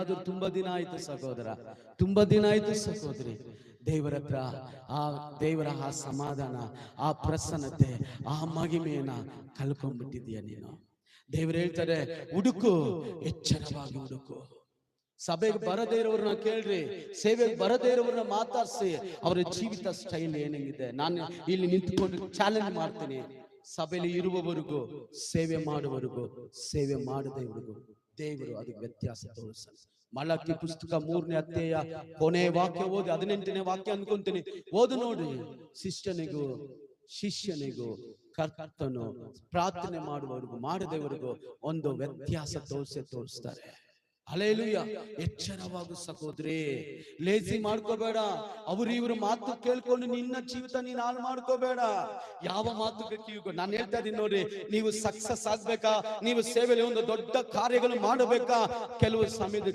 ಆದ್ರೂ ತುಂಬಾ ದಿನ ಆಯ್ತು ಸಹೋದರ. ತುಂಬಾ ದಿನ ಆಯ್ತು ಸಹೋದರಿ. ದೇವರ ಹತ್ರ ಆ ದೇವರ ಆ ಸಮಾಧಾನ, ಆ ಪ್ರಸನ್ನತೆ, ಆ ಮಹಿಮೆಯನ್ನ ಕಲ್ಕೊಂಡ್ಬಿಟ್ಟಿದೀಯ ನೀನು. ದೇವರು ಹೇಳ್ತಾರೆ, ಹುಡುಕು, ಎಚ್ಚರವಾಗಿ ಹುಡುಕು. ಸಭೆಗೆ ಬರದೇ ಇರೋರ್ನ ಕೇಳ್ರಿ, ಸೇವೆಗೆ ಬರದೇ ಇರೋರ್ನ ಮಾತಾಡ್ಸಿ, ಅವರ ಜೀವಿತ ಸ್ಟೈಲ್ ಏನೇನಿದೆ. ನಾನು ಇಲ್ಲಿ ನಿಂತ್ಕೊಂಡು ಚಾಲೆಂಜ್ ಮಾಡ್ತೀನಿ. ಸಭೆಯಲ್ಲಿ ಇರುವವರೆಗೂ, ಸೇವೆ ಮಾಡುವವರೆಗೂ, ಸೇವೆ ಮಾಡದವರೆಗೂ ದೇವರು ಅದಕ್ಕೆ ವ್ಯತ್ಯಾಸ ತೋರಿಸ್ತಾನೆ ಮಲಕಿ ಪುಸ್ತಕ ಮೂರನೇ ಅಧ್ಯಾಯ ಕೊನೆ ವಾಕ್ಯ ಓದಿ ಹದಿನೆಂಟನೇ ವಾಕ್ಯ ಅನ್ಕೊಂತೀನಿ ಓದು ನೋಡಿ. ಶಿಷ್ಯನಿಗೂ ಶಿಷ್ಯನಿಗೂ ಕರ್ತನು ಪ್ರಾರ್ಥನೆ ಮಾಡುವವರೆಗೂ ಮಾಡದವರೆಗೂ ಒಂದು ವ್ಯತ್ಯಾಸ ತೋರಿಸೇ ತೋರಿಸ್ತಾರೆ. ಅಲೆಲುಯ್ಯ ಎಚ್ಚರವಾಗು ಸಹೋದ್ರಿ. ಲೇಸಿ ಮಾಡ್ಕೋಬೇಡ. ಅವ್ರು ಇವ್ರ ಮಾತು ಕೇಳ್ಕೊಂಡು ನಿನ್ನ ಜೀವಿತ ನೀನ್ ಹಾಳು ಮಾಡ್ಕೋಬೇಡ. ಯಾವ ಮಾತು ಕಿವಿಗೊ ನಾನು ಹೇಳ್ತಾ ಇದೀನಿ ನೋಡ್ರಿ, ನೀವು ಸಕ್ಸಸ್ ಆಗ್ಬೇಕಾ? ನೀವು ಸೇವೆಯಲ್ಲಿ ಒಂದು ದೊಡ್ಡ ಕಾರ್ಯಗಳು ಮಾಡಬೇಕಾ? ಕೆಲವು ಸಮಯದ